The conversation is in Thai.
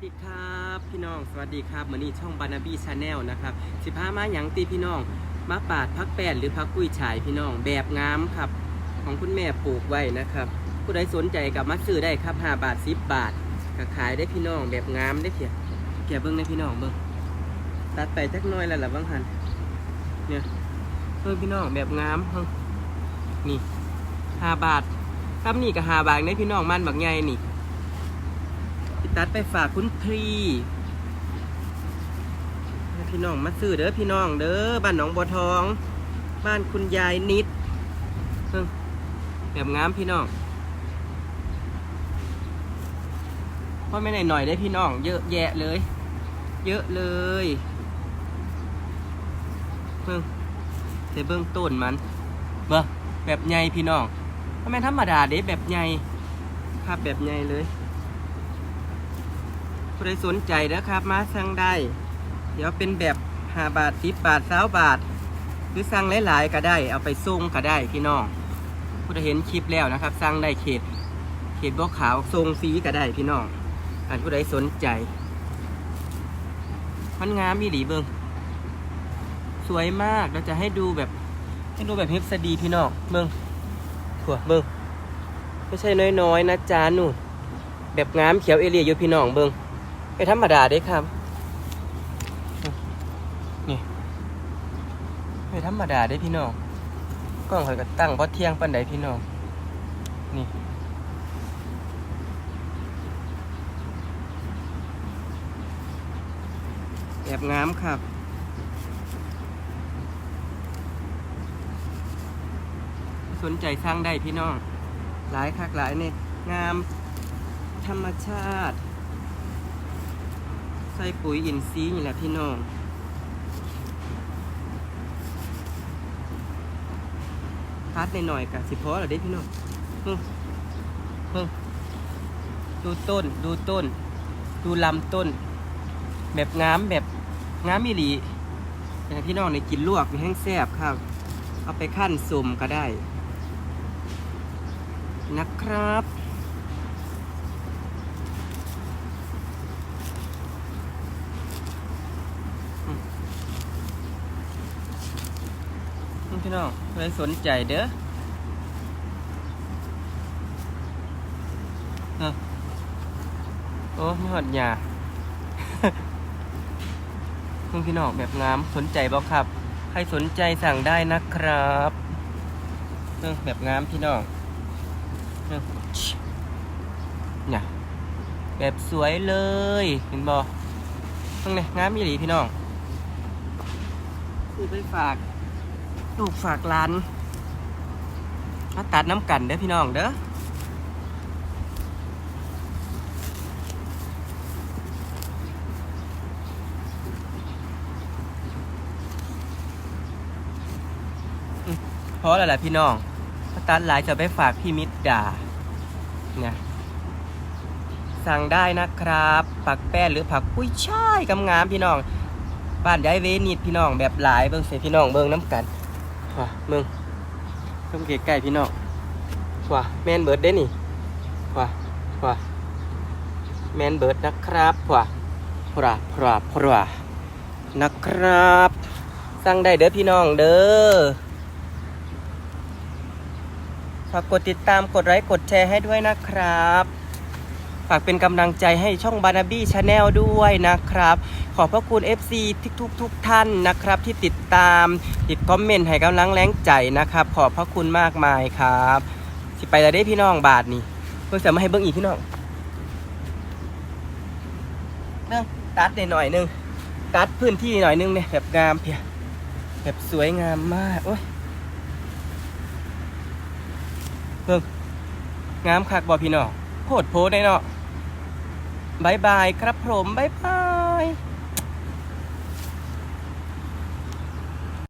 สดีครับพี่น้องสวัสดีครับมือนี้ช่องบานาบีชาแนลนะครับสิพามาหยังตีพี่น้องมาปาดพักแป้นหรือพักกุ้ยฉายพี่น้องแบบงามครับ ของคุณแม่ปลูกไว้นะครับ ผู้ใดสนใจกับมาซื้อได้ครับ5บาท10บาทก็ขายได้พี่น้องแบบงามได้เพียเพียเบิ้งได้พี่น้องเบิ้งตัดไปจักหน้อยแล้วล่ะบางหันเนี่ยเพิ่งพี่น้องแบบงามเพิ่งนี่5บาทครับนี่ก็5บาทได้พี่น้องมันบักใหญ่นี่ ตัดไปฝากคุณพรีพี่น้องมาซื้อเด้อพี่น้องเด้อบ้านหนองบัวทอง บ้านคุณยายนิดเพิ่งแบบงามพี่น้องพราะไม่ได้หน่อยได้พี่น้อง เยอะแยะเลย เยอะเลยเพิ่งเดี๋ยวเบื้องต้นมันเบ้อแบบใหญ่พี่น้องทำไมนธรรมดาเด้แบบใหญ่ภาพแบบใหญ่เลย ผู้ใดสนใจนะครับ มาสั่งได้ เดี๋ยวเป็นแบบห้าบาทสิบบาทสาบาท หรือสั่งหลายๆก็ได้ เอาไปส่งก็ได้พี่น้องผู้ใดเห็นคลิปแล้วนะครับ สั่งได้เขต เขตบัวขาวทรงสีก็ได้พี่น้องอันผู้ใดสนใจมันงามมีหลีเบิงสวยมากเราจะให้ดูแบบให้ดูแบบเฮฟสดีพี่น้องเบิงถั่วเบิงไม่ใช่น้อยๆนะจ๊ะหนูนแบบงามเขียวเอเรียอยู่พี่น้องเบิง ไม่ธรรมดาเด้ครับ นี่ไม่ธรรมดาเด้พี่น้องกล้องข่อยก็ตั้งพราะเที่ยงปันใดพี่น้อง นี่แอบงามครับสนใจสร้างได้พี่น้อง หลายคักหลายเนี่ยงามธรรมชาติ ใส่ปุ๋ยอินทรีย์นี่แหละพี่น้องพัดหน่อยๆกับสิพอหรอเด้พี่น้องดูต้นดูต้น ดูลำต้น แบบงามแบบงามอีหลีอยากให้พี่น้องในกินลวกมีแห้งแซ่บครับ เอาไปขั้นสุ่มก็ได้ นะครับ พี่น้องใครสนใจเด้อโอ้ไม่หอดหยาเพิ่งพี่น้องแบบงามสนใจบ่ครับ ใครสนใจสั่งได้นะครับเพิ่งแบบงามพี่น้องเพิ่งเนี่ยแบบสวยเลยเห็นบ่เพิ่งนี่ยงามอีหลีพี่น้องซื้อไปฝาก ลูกฝากร้านมาตัดน้ำกันเด้อพี่น้องเด้อเพราะอะไรล่ะพี่น้องมาตัดหลายจะไปฝากพี่มิตรด่าเนี่ยสั่งได้นะครับ ผักแป้นหรือผักกุ้ยช่ายกำงามพี่น้อง บ้านย้ายเวนิดพี่น้องแบบหลายเบิ่งเสียพี่น้องเบิ่งน้ำกัน ว่ะเบิ่งเพิ่มใกล้พี่น้องว่ะแมนเบิร์ดเด้นี่ว่ะว่ะแมนเบิร์ดนะครับว่ะพระพระพระนะครับ สั่งได้เด้อพี่น้องเด้อฝากกดติดตามกดไลค์กดแชร์ให้ด้วยนะครับ ฝากเป็นกำลังใจให้ช่องบานาบี้ชาแนลด้วยนะครับ ขอบพระคุณ FC ทุกทุกทุกท่านนะครับ ที่ติดตามติดคอมเมนต์ให้กำลังแรงใจนะครับ ขอบพระคุณมากมายครับสิไปแล้วได้พี่น้องบาทนี่เพิ่งจะมาให้เบิ้งอีกพี่น้องเรื่องตัดหน่อยหนึงตัดพื้นที่หน่อยนึงเนี่ยแบบงามเพียแบบสวยงามมากโอ้ยเพิ่งงามคักบอพี่น้องโพดโพได้เนาะบายบายครับผมบายบาย